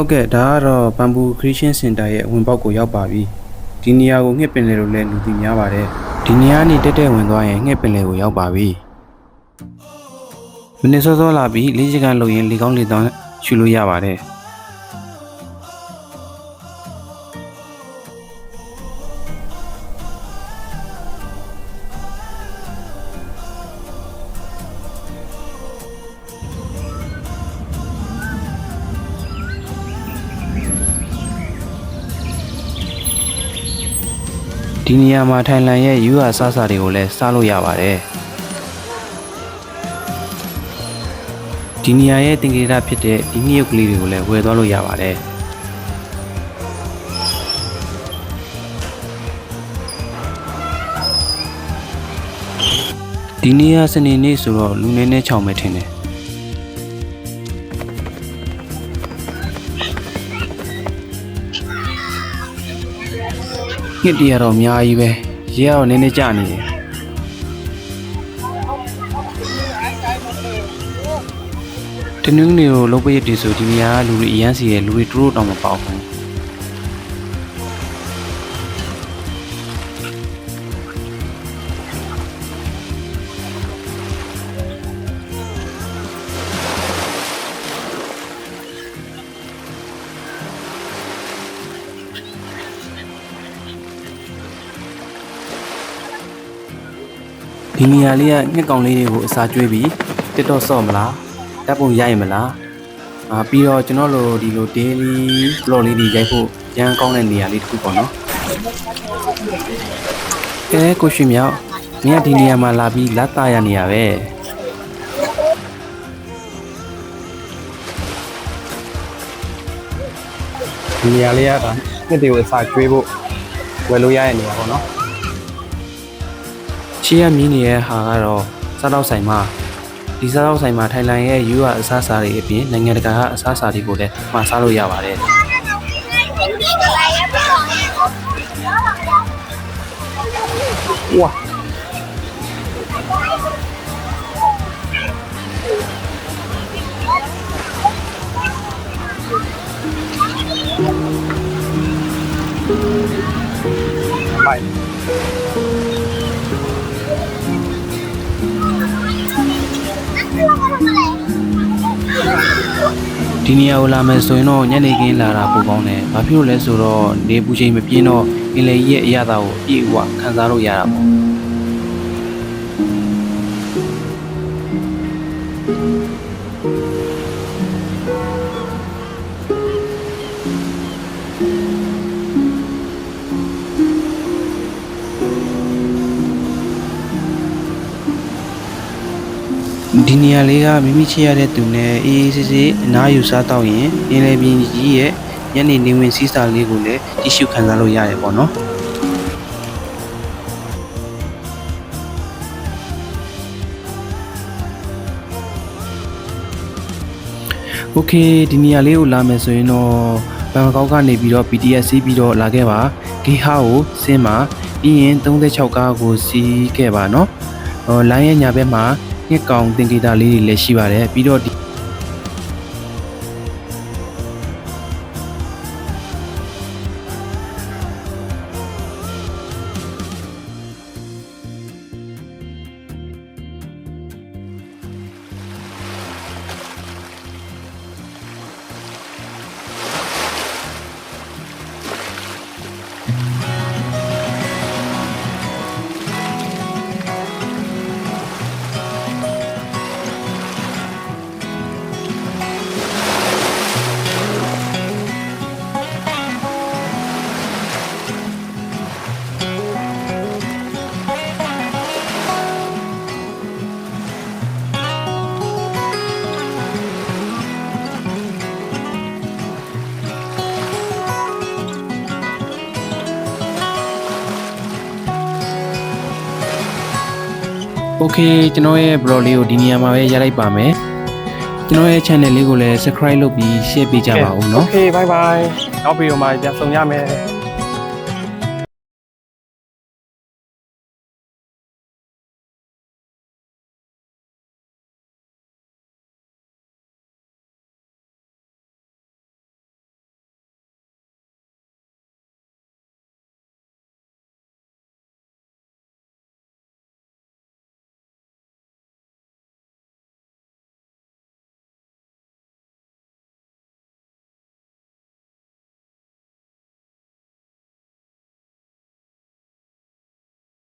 ဟုတ်ကဲ့ဒါကတော့ဘမ်ဘူခရစ်ယာန်စင်တာရဲ့ဝင်ပေါက်ကိုရောက်ပါပြီဒီနေရာကိုငှက်ပင်လယ်လို့လည်းလူသိများပါတယ်ဒီနေရာကနေတက်တက်ဝင်သွားရင်ငှက်ပင်လယ်ကိုရောက်ပါပြီမနေ့စောစောလာပြီးလေးချက်ကလုံရင်လေကောင်းလေတောင်းရှူလို့ရပါတယ် ဒီနေရာမှာထိုင်လန်ရဲ့ယူဟာဆဆတွေကိုလည်းစားလို့ရပါတယ်ဒီနေရာရဲ့တင်ကြရဖြစ်တဲ့ဒီမြုပ်ကလေးတွေကိုလည်းဝယ်သွားလို့ရပါတယ်ဒီနေရာစနေနေ့ဆိုတော့လူနေနဲ့ချောင်မဲ့ထင်တယ် ငှက်တရတော့အများကြီးပဲရေကတော့နည်းနည်းကျနေတယ်တနင်္ဂနွေကိုလုံးပရစ်တီဆိုဒီနေရာကလူတွေအရန်စီတယ်လူတွေတူတို့တောင်မပေါက်ဘူး ဒီနေရာလေးကငှက်ကောင်လေးတွေကိုအစာကျွေးပြီးတက်တော့ဆော့မလားတပ်ပုံရိုက်မလားအာပြီးတော့ကျွန်တော်တို့ဒီလို daily vlog လေးတွေရိုက်ဖို့ရန်ကောင်းတဲ့နေရာလေးတစ်ခုပေါ့နော်ကဲကိုရွှေမြောက်မင်းကဒီနေရာမှာလာပြီးလက်သားရနေရပဲဒီနေရာလေးကဒါနှစ်တွေကိုအစာကျွေးဖို့ဝယ်လို့ရတဲ့နေရာပေါ့နော် ချီရမြင်းနေတဲ့ဟာကတော့စားတော့ဆိုင်မှာဒီစားတော့ဆိုင်မှာထိုင်လန်ရဲ့ယူရအစားအစာတွေအပြင်နိုင်ငံတကာကအစားအစာတွေကိုလည်းမှာစားလို့ရပါတယ်ဝါမိုင် ဒီနေရာကိုလာမယ်ဆိုရင်တော့ညနေခင်းလာတာပိုကောင်းတယ်ဘာဖြစ်လို့လဲဆိုတော့နေပူချိန်မပြင်းတော့အင်လေကြီးရဲ့အရသာကိုအပြည့်အဝခံစားလို့ရတာပေါ့ ဒီနေရာလေးကမိမိချစ်ရတဲ့သူနဲ့အေးအေးဆေးဆေးအနားယူစားတော့ရင်အင်လေပြင်းကြီးရဲ့ညနေနေဝင်စီးစာလေးကိုလည်းကြည့်ရှုခံစားလို့ရတယ်ပေါ့နော်โอเคဒီနေရာလေးကိုလာမယ်ဆိုရင်တော့ဘန်ကောက်ကနေပြီးတော့ BTS စီးပြီးတော့လာခဲ့ပါဂေဟာကိုဆင်းပါပြီးရင်36ကားကိုစီးခဲ့ပါเนาะဟိုလိုင်းရဲ့ညာဘက်မှာ ငှက်ကောင်တင်ကေတာလေးတွေလည်းရှိပါတယ်ပြီးတော့ โอเคကျွန်တော်ရဲ့ blog လေးကိုဒီနေရာမှာပဲရလိုက်ပါမယ်ကျွန်တော်ရဲ့ channel လေးကိုလည်း subscribe လုပ်ပြီး share ပေးကြပါဦးเนาะ โอเคบายบายနောက်ဗီဒီယိုမှာပြန်ဆုံရမယ်